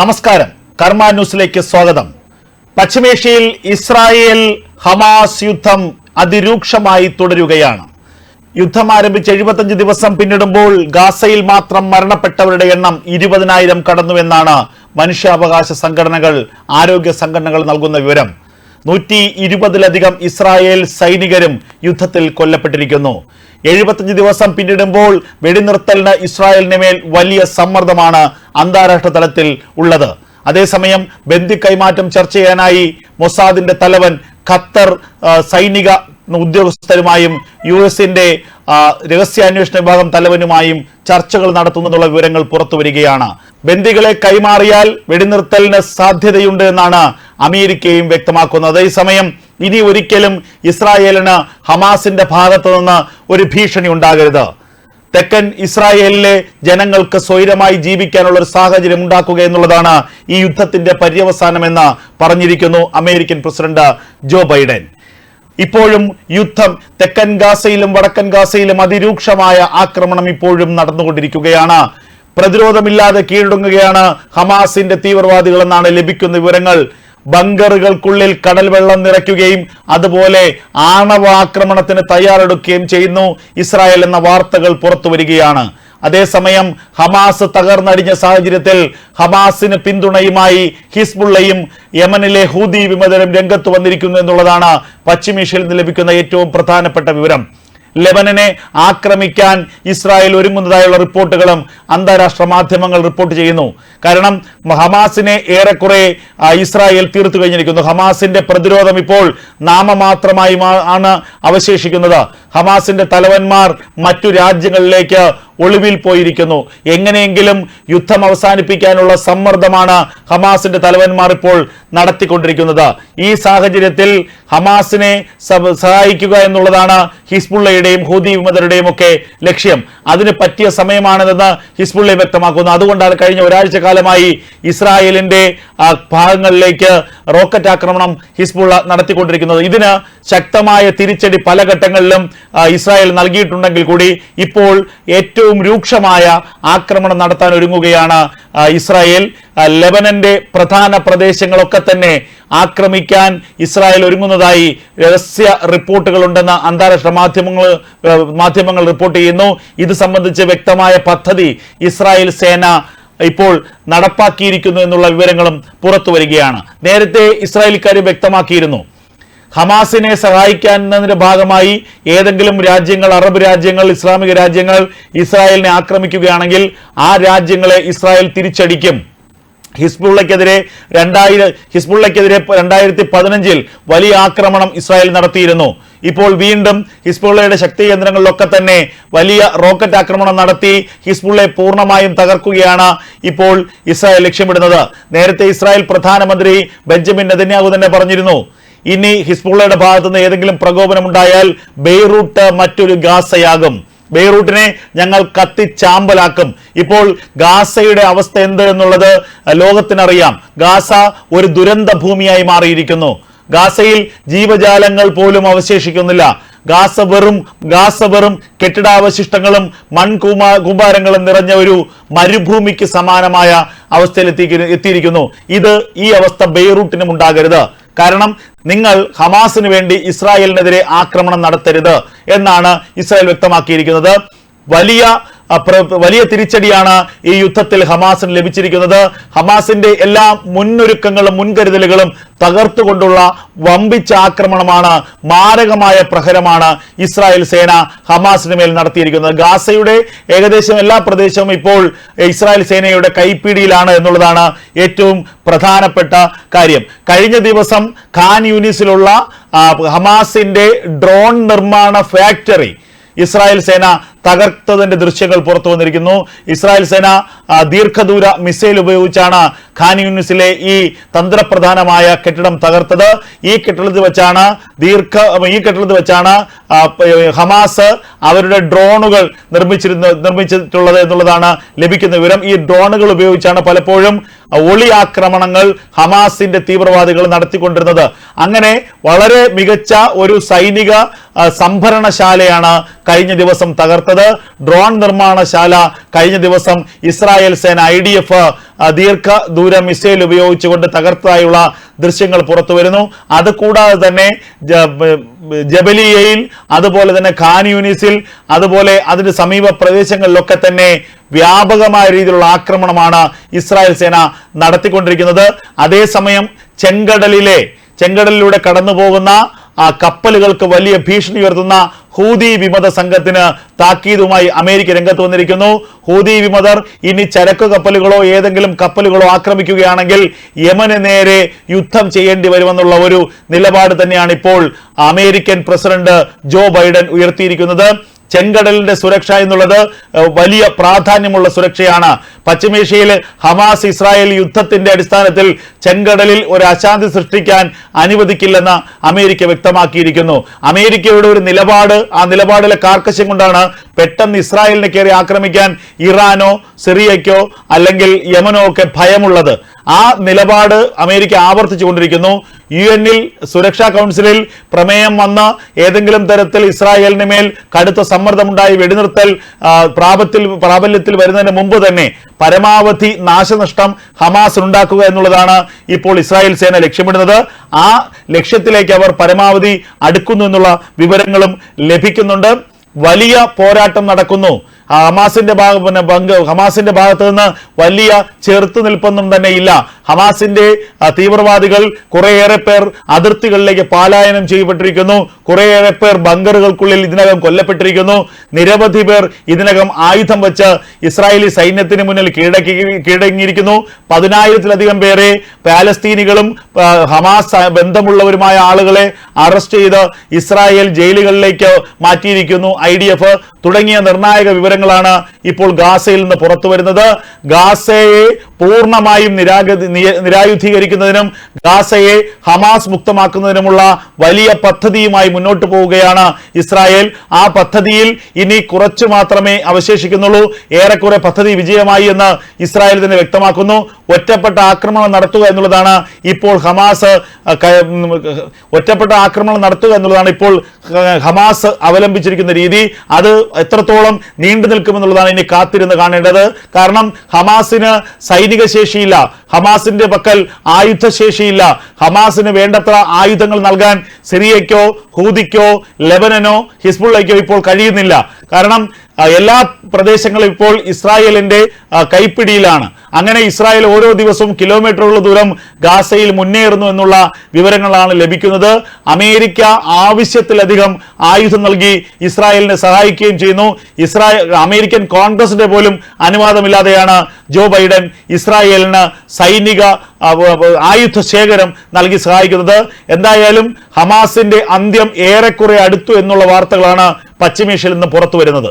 നമസ്കാരം. കർമ്മ ന്യൂസിലേക്ക് സ്വാഗതം. പശ്ചിമേഷ്യയിൽ ഇസ്രായേൽ ഹമാസ് യുദ്ധം അതിരൂക്ഷമായി തുടരുകയാണ്. യുദ്ധം ആരംഭിച്ച് എഴുപത്തഞ്ച് ദിവസം പിന്നിടുമ്പോൾ ഗാസയിൽ മാത്രം മരണപ്പെട്ടവരുടെ എണ്ണം ഇരുപതിനായിരം കടന്നുവെന്നാണ് മനുഷ്യാവകാശ സംഘടനകൾ ആരോഗ്യ സംഘടനകൾ നൽകുന്ന വിവരം. നൂറ്റി ഇരുപതിലധികം ഇസ്രായേൽ സൈനികരും യുദ്ധത്തിൽ കൊല്ലപ്പെട്ടിരിക്കുന്നു. എഴുപത്തഞ്ച് ദിവസം പിന്നിടുമ്പോൾ വെടിനിർത്തലിന് ഇസ്രായേലിന് മേൽ വലിയ സമ്മർദ്ദമാണ് അന്താരാഷ്ട്ര തലത്തിൽ ഉള്ളത്. അതേസമയം ബന്ദി കൈമാറ്റം ചർച്ച ചെയ്യാനായി മൊസാദിന്റെ തലവൻ ഖത്തർ സൈനിക ഉദ്യോഗസ്ഥരുമായും യു എസിന്റെ രഹസ്യാന്വേഷണ വിഭാഗം തലവനുമായും ചർച്ചകൾ നടത്തുന്നതിനുള്ള വിവരങ്ങൾ പുറത്തു വരികയാണ് ബന്ദികളെ കൈമാറിയാൽ വെടിനിർത്തലിന് സാധ്യതയുണ്ട് എന്നാണ് അമേരിക്കയും വ്യക്തമാക്കുന്നത്. ഈ സമയം ഇനി ഒരിക്കലും ഇസ്രായേലിന് ഹമാസിന്റെ ഭാഗത്തു നിന്ന് ഒരു ഭീഷണി ഉണ്ടാകരുത്. തെക്കൻ ഇസ്രായേലിലെ ജനങ്ങൾക്ക് സ്വൈരമായി ജീവിക്കാനുള്ള ഒരു സാഹചര്യം ഉണ്ടാക്കുക എന്നുള്ളതാണ് ഈ യുദ്ധത്തിന്റെ പര്യവസാനമെന്ന് പറഞ്ഞിരിക്കുന്നു അമേരിക്കൻ പ്രസിഡന്റ് ജോ ബൈഡൻ. ഇപ്പോഴും യുദ്ധം തെക്കൻ ഗാസയിലും വടക്കൻ ഗാസയിലും അതിരൂക്ഷമായ ആക്രമണം ഇപ്പോഴും നടന്നുകൊണ്ടിരിക്കുകയാണ്. പ്രതിരോധമില്ലാതെ കീഴടങ്ങുകയാണ് ഹമാസിന്റെ തീവ്രവാദികളെന്നാണ് ലഭിക്കുന്ന വിവരങ്ങൾ. ബങ്കറുകൾക്കുള്ളിൽ കടൽ വെള്ളം നിറയ്ക്കുകയും അതുപോലെ ആണവ ആക്രമണത്തിന് തയ്യാറെടുക്കുകയും ചെയ്യുന്നു ഇസ്രായേൽ എന്ന വാർത്തകൾ പുറത്തു വരികയാണ്. അതേസമയം ഹമാസ് തകർന്നടിഞ്ഞ സാഹചര്യത്തിൽ ഹമാസിന് പിന്തുണയുമായി ഹിസ്ബുള്ളയും യമനിലെ ഹൂദി വിമതരും രംഗത്ത് വന്നിരിക്കുന്നു എന്നുള്ളതാണ് പശ്ചിമേഷ്യയിൽ നിന്ന് ലഭിക്കുന്ന ഏറ്റവും പ്രധാനപ്പെട്ട വിവരം. ലെബനനെ ആക്രമിക്കാൻ ഇസ്രായേൽ ഒരുങ്ങുന്നതായുള്ള റിപ്പോർട്ടുകളും അന്താരാഷ്ട്ര മാധ്യമങ്ങൾ റിപ്പോർട്ട് ചെയ്യുന്നു. കാരണം ഹമാസിനെ ഏറെക്കുറെ ഇസ്രായേൽ തീർത്തു കഴിഞ്ഞിരിക്കുന്നു. ഹമാസിന്റെ പ്രതിരോധം ഇപ്പോൾ നാമമാത്രമായി ആണ് അവശേഷിക്കുന്നത്. ഹമാസിന്റെ തലവന്മാർ മറ്റു രാജ്യങ്ങളിലേക്ക് ഒളിവിൽ പോയിരിക്കുന്നു. എങ്ങനെയെങ്കിലും യുദ്ധം അവസാനിപ്പിക്കാനുള്ള സമ്മർദ്ദമാണ് ഹമാസിന്റെ തലവന്മാർ ഇപ്പോൾ നടത്തിക്കൊണ്ടിരിക്കുന്നത്. ഈ സാഹചര്യത്തിൽ ഹമാസിനെ സഹായിക്കുക എന്നുള്ളതാണ് ഹിസ്ബുള്ളയുടെയും ഹൂദി വിമതരുടെയും ഒക്കെ ലക്ഷ്യം. അതിന് പറ്റിയ സമയമാണിതെന്ന് ഹിസ്ബുള്ള വ്യക്തമാക്കുന്നു. അതുകൊണ്ടാണ് കഴിഞ്ഞ ഒരാഴ്ച കാലമായി ഇസ്രായേലിന്റെ ഭാഗങ്ങളിലേക്ക് റോക്കറ്റ് ആക്രമണം ഹിസ്ബുള്ള നടത്തിക്കൊണ്ടിരിക്കുന്നത്. ഇതിന് ശക്തമായ തിരിച്ചടി പല ഘട്ടങ്ങളിലും ഇസ്രായേൽ നൽകിയിട്ടുണ്ടെങ്കിൽ കൂടി ഇപ്പോൾ ഏറ്റവും രൂക്ഷമായ ആക്രമണം നടത്താൻ ഒരുങ്ങുകയാണ് ഇസ്രായേൽ. ലെബനന്റെ പ്രധാന പ്രദേശങ്ങളൊക്കെ തന്നെ ആക്രമിക്കാൻ ഇസ്രായേൽ ഒരുങ്ങുന്നതായി രഹസ്യ റിപ്പോർട്ടുകളുണ്ടെന്ന് അന്താരാഷ്ട്ര മാധ്യമങ്ങൾ മാധ്യമങ്ങൾ റിപ്പോർട്ട് ചെയ്യുന്നു. ഇത് സംബന്ധിച്ച് വ്യക്തമായ പദ്ധതി ഇസ്രായേൽ സേന ഇപ്പോൾ നടപ്പാക്കിയിരിക്കുന്നു എന്നുള്ള വിവരങ്ങളും പുറത്തു വരികയാണ്. നേരത്തെ ഇസ്രായേൽക്കാർ വ്യക്തമാക്കിയിരുന്നു. ഹമാസിനെ സഹായിക്കുന്നതിന്റെ ഭാഗമായി ഏതെങ്കിലും രാജ്യങ്ങൾ അറബ് രാജ്യങ്ങൾ ഇസ്ലാമിക രാജ്യങ്ങൾ ഇസ്രായേലിനെ ആക്രമിക്കുകയാണെങ്കിൽ ആ രാജ്യങ്ങളെ ഇസ്രായേൽ തിരിച്ചടിക്കും. ഹിസ്ബുള്ളക്കെതിരെ രണ്ടായിരം ഹിസ്ബുള്ളക്കെതിരെ രണ്ടായിരത്തി പതിനഞ്ചിൽ വലിയ ആക്രമണം ഇസ്രായേൽ നടത്തിയിരുന്നു. ഇപ്പോൾ വീണ്ടും ഹിസ്ബുള്ളയുടെ ശക്തി കേന്ദ്രങ്ങളിലൊക്കെ തന്നെ വലിയ റോക്കറ്റ് ആക്രമണം നടത്തി ഹിസ്ബുള്ളയെ പൂർണമായും തകർക്കുകയാണ് ഇപ്പോൾ ഇസ്രായേൽ ലക്ഷ്യമിടുന്നത്. നേരത്തെ ഇസ്രായേൽ പ്രധാനമന്ത്രി ബെഞ്ചമിൻ നെതന്യാഹു തന്നെ പറഞ്ഞിരുന്നു ഇനി ഹിസ്ബുള്ളയുടെ ഭാഗത്തുനിന്ന് ഏതെങ്കിലും പ്രകോപനമുണ്ടായാൽ ബെയ്റൂട്ട് മറ്റൊരു ഗാസയാകും. ബെയ്റൂട്ടിനെ ഞങ്ങൾ കത്തിച്ചാമ്പലാക്കും. ഇപ്പോൾ ഗാസയുടെ അവസ്ഥ എന്ത് എന്നുള്ളത് ലോകത്തിനറിയാം. ഗാസ ഒരു ദുരന്ത ഭൂമിയായി മാറിയിരിക്കുന്നു. ഗാസയിൽ ജീവജാലങ്ങൾ പോലും അവശേഷിക്കുന്നില്ല. ഗാസ വെറും ഗാസ വെറും കെട്ടിടാവശിഷ്ടങ്ങളും മൺകൂമാ കുമ്പാരങ്ങളും നിറഞ്ഞ ഒരു മരുഭൂമിക്ക് സമാനമായ അവസ്ഥയിൽ എത്തി എത്തിയിരിക്കുന്നു. ഇത് ഈ അവസ്ഥ ബെയ്റൂട്ടിനും ഉണ്ടാകരുത്. കാരണം നിങ്ങൾ ഹമാസിന് വേണ്ടി ഇസ്രായേലിനെതിരെ ആക്രമണം നടത്തരുത് എന്നാണ് ഇസ്രായേൽ വ്യക്തമാക്കിയിരിക്കുന്നത്. വലിയ വലിയ തിരിച്ചടിയാണ് ഈ യുദ്ധത്തിൽ ഹമാസിന് ലഭിച്ചിരിക്കുന്നത്. ഹമാസിന്റെ എല്ലാ മുന്നൊരുക്കങ്ങളും മുൻകരുതലുകളും തകർത്തുകൊണ്ടുള്ള വമ്പിച്ച ആക്രമണമാണ് മാരകമായ പ്രഹരമാണ് ഇസ്രായേൽ സേന ഹമാസിന് മേൽ നടത്തിയിരിക്കുന്നത്. ഗാസയുടെ ഏകദേശം എല്ലാ പ്രദേശവും ഇപ്പോൾ ഇസ്രായേൽ സേനയുടെ കൈപ്പിടിയിലാണ് എന്നുള്ളതാണ് ഏറ്റവും പ്രധാനപ്പെട്ട കാര്യം. കഴിഞ്ഞ ദിവസം ഖാൻ യൂണിസിലുള്ള ഹമാസിന്റെ ഡ്രോൺ നിർമ്മാണ ഫാക്ടറി ഇസ്രായേൽ സേന തകർത്തതിന്റെ ദൃശ്യങ്ങൾ പുറത്തു വന്നിരിക്കുന്നു. ഇസ്രായേൽ സേന ദീർഘദൂര മിസൈൽ ഉപയോഗിച്ചാണ് ഖാൻ യൂണിസിലെ ഈ തന്ത്രപ്രധാനമായ കെട്ടിടം തകർത്തത്. ഈ കെട്ടിടത്തിൽ വെച്ചാണ് ദീർഘ ഈ കെട്ടിടത്തിൽ വെച്ചാണ് ഹമാസ് അവരുടെ ഡ്രോണുകൾ നിർമ്മിച്ചിരുന്ന നിർമ്മിച്ചിട്ടുള്ളത് എന്നുള്ളതാണ് ലഭിക്കുന്ന വിവരം. ഈ ഡ്രോണുകൾ ഉപയോഗിച്ചാണ് പലപ്പോഴും ഒളി ആക്രമണങ്ങൾ ഹമാസിന്റെ തീവ്രവാദികൾ നടത്തിക്കൊണ്ടിരുന്നത്. അങ്ങനെ വളരെ മികച്ച ഒരു സൈനിക സംഭരണശാലയാണ് കഴിഞ്ഞ ദിവസം തകർത്തത്. ഡ്രോൺ നിർമ്മാണശാല കഴിഞ്ഞ ദിവസം ഇസ്രായേൽ ഇസ്രായേൽ സേന ഐ ഡി എഫ് ദീർഘദൂര മിസൈൽ ഉപയോഗിച്ചുകൊണ്ട് തകർത്തതായുള്ള ദൃശ്യങ്ങൾ പുറത്തു വരുന്നു. അത് കൂടാതെ തന്നെ ജബലിയയിൽ അതുപോലെ തന്നെ ഖാൻ യൂനിസിൽ അതുപോലെ അതിന് സമീപ പ്രദേശങ്ങളിലൊക്കെ തന്നെ വ്യാപകമായ രീതിയിലുള്ള ആക്രമണമാണ് ഇസ്രായേൽ സേന നടത്തിക്കൊണ്ടിരിക്കുന്നത്. അതേസമയം ചെങ്കടലിലെ ചെങ്കടലിലൂടെ കടന്നു പോകുന്ന ആ കപ്പലുകൾക്ക് വലിയ ഭീഷണി ഉയർത്തുന്ന ഹൂതി വിമത സംഘത്തിന് താക്കീതുമായി അമേരിക്ക രംഗത്ത് വന്നിരിക്കുന്നു. ഹൂതി വിമതർ ഇനി ചരക്ക് കപ്പലുകളോ ഏതെങ്കിലും കപ്പലുകളോ ആക്രമിക്കുകയാണെങ്കിൽ യമന് നേരെ യുദ്ധം ചെയ്യേണ്ടി വരുമെന്നുള്ള ഒരു നിലപാട് തന്നെയാണ് ഇപ്പോൾ അമേരിക്കൻ പ്രസിഡന്റ് ജോ ബൈഡൻ ഉയർത്തിയിരിക്കുന്നത്. ചെങ്കടലിന്റെ സുരക്ഷ എന്നുള്ളത് വലിയ പ്രാധാന്യമുള്ള സുരക്ഷയാണ്. പശ്ചിമേഷ്യയിൽ ഹമാസ് ഇസ്രായേൽ യുദ്ധത്തിന്റെ അടിസ്ഥാനത്തിൽ ചെങ്കടലിൽ ഒരു അശാന്തി സൃഷ്ടിക്കാൻ അനുവദിക്കില്ലെന്ന് അമേരിക്ക വ്യക്തമാക്കിയിരിക്കുന്നു. അമേരിക്കയുടെ ഒരു നിലപാട് ആ നിലപാടിലെ കാർക്കശ്യം കൊണ്ടാണ് പെട്ടെന്ന് ഇസ്രായേലിനെ കയറി ആക്രമിക്കാൻ ഇറാനോ സിറിയയ്ക്കോ അല്ലെങ്കിൽ യമനോ ഒക്കെ ഭയമുള്ളത്. ആ നിലപാട് അമേരിക്ക ആവർത്തിച്ചുകൊണ്ടിരിക്കുന്നു. യു എന്നിൽ സുരക്ഷാ കൗൺസിലിൽ പ്രമേയം വന്ന് ഏതെങ്കിലും തരത്തിൽ ഇസ്രായേലിന് മേൽ കടുത്ത സമ്മർദ്ദമുണ്ടായി വെടിനിർത്തൽ പ്രാപത്തിൽ പ്രാബല്യത്തിൽ വരുന്നതിന് മുമ്പ് തന്നെ പരമാവധി നാശനഷ്ടം ഹമാസിനുണ്ടാക്കുക എന്നുള്ളതാണ് ഇപ്പോൾ ഇസ്രായേൽ സേന ലക്ഷ്യമിടുന്നത്. ആ ലക്ഷ്യത്തിലേക്ക് അവർ പരമാവധി അടുക്കുന്നു എന്നുള്ള വിവരങ്ങളും ലഭിക്കുന്നുണ്ട്. വലിയ പോരാട്ടം നടക്കുന്നു. ഹമാസിന്റെ ഭാഗ പിന്നെ പങ്ക് ഹമാസിന്റെ ഭാഗത്ത് നിന്ന് വലിയ ചെറുത്തു നിൽപ്പൊന്നും തന്നെ ഇല്ല. ഹമാസിന്റെ തീവ്രവാദികൾ കുറേയേറെ പേർ അതിർത്തികളിലേക്ക് പാലായനം ചെയ്യപ്പെട്ടിരിക്കുന്നു. കുറേയേറെ പേർ ബങ്കറുകൾക്കുള്ളിൽ ഇതിനകം കൊല്ലപ്പെട്ടിരിക്കുന്നു. നിരവധി പേർ ഇതിനകം ആയുധം വെച്ച് ഇസ്രായേലി സൈന്യത്തിന് മുന്നിൽ കീഴടക്കി കീഴടങ്ങിയിരിക്കുന്നു. പതിനായിരത്തിലധികം പേരെ പാലസ്തീനികളും ഹമാസ് ബന്ധമുള്ളവരുമായ ആളുകളെ അറസ്റ്റ് ചെയ്ത് ഇസ്രായേൽ ജയിലുകളിലേക്ക് മാറ്റിയിരിക്കുന്നു. ഐ തുടങ്ങിയ നിർണായക വിവരങ്ങളാണ് ഇപ്പോൾ ഗാസയിൽ നിന്ന് പുറത്തു വരുന്നത്. ഗാസയെ പൂർണമായും നിരാക നിരായുധീകരിക്കുന്നതിനും ഗാസയെ ഹമാസ് മുക്തമാക്കുന്നതിനുമുള്ള വലിയ പദ്ധതിയുമായി മുന്നോട്ട് പോവുകയാണ് ഇസ്രായേൽ. ആ പദ്ധതിയിൽ ഇനി കുറച്ചു മാത്രമേ അവശേഷിക്കുന്നുള്ളൂ. ഏറെക്കുറെ പദ്ധതി വിജയമായി എന്ന് ഇസ്രായേൽ തന്നെ വ്യക്തമാക്കുന്നു. ഒറ്റപ്പെട്ട ആക്രമണം നടത്തുക എന്നുള്ളതാണ് ഇപ്പോൾ ഹമാസ് ഒറ്റപ്പെട്ട ആക്രമണം നടത്തുക എന്നുള്ളതാണ് ഇപ്പോൾ ഹമാസ് അവലംബിച്ചിരിക്കുന്ന രീതി. അത് എത്രത്തോളം നീണ്ടു നിൽക്കുമെന്നുള്ളതാണ് ഇനി കാത്തിരുന്ന് കാണേണ്ടത്. കാരണം ഹമാസിന് സൈനിക ശേഷിയില്ല. ഹമാസിന്റെ പക്കൽ ആയുധശേഷിയില്ല ഹമാസിന് വേണ്ടത്ര ആയുധങ്ങൾ നൽകാൻ സിറിയയ്ക്കോ ഹൂതിക്കോ ലെബനനോ ഹിസ്ബുള്ളയ്ക്കോ ഇപ്പോൾ കഴിയുന്നില്ല. കാരണം എല്ലാ പ്രദേശങ്ങളും ഇപ്പോൾ ഇസ്രായേലിന്റെ കൈപ്പിടിയിലാണ്. അങ്ങനെ ഇസ്രായേൽ ഓരോ ദിവസവും കിലോമീറ്ററുള്ള ദൂരം ഗാസയിൽ മുന്നേറുന്നു എന്നുള്ള വിവരങ്ങളാണ് ലഭിക്കുന്നത്. അമേരിക്ക ആവശ്യത്തിലധികം ആയുധം നൽകി ഇസ്രായേലിനെ സഹായിക്കുകയും ചെയ്യുന്നു. ഇസ്രായേൽ അമേരിക്കൻ കോൺഗ്രസിന്റെ പോലും അനുവാദമില്ലാതെയാണ് ജോ ബൈഡൻ ഇസ്രായേലിന് സൈനിക ആയുധ ശേഖരം നൽകി സഹായിക്കുന്നത്. എന്തായാലും ഹമാസിന്റെ അന്ത്യം ഏറെക്കുറെ അടുത്തു എന്നുള്ള വാർത്തകളാണ് പശ്ചിമേഷ്യയിൽ നിന്ന് പുറത്തു വരുന്നത്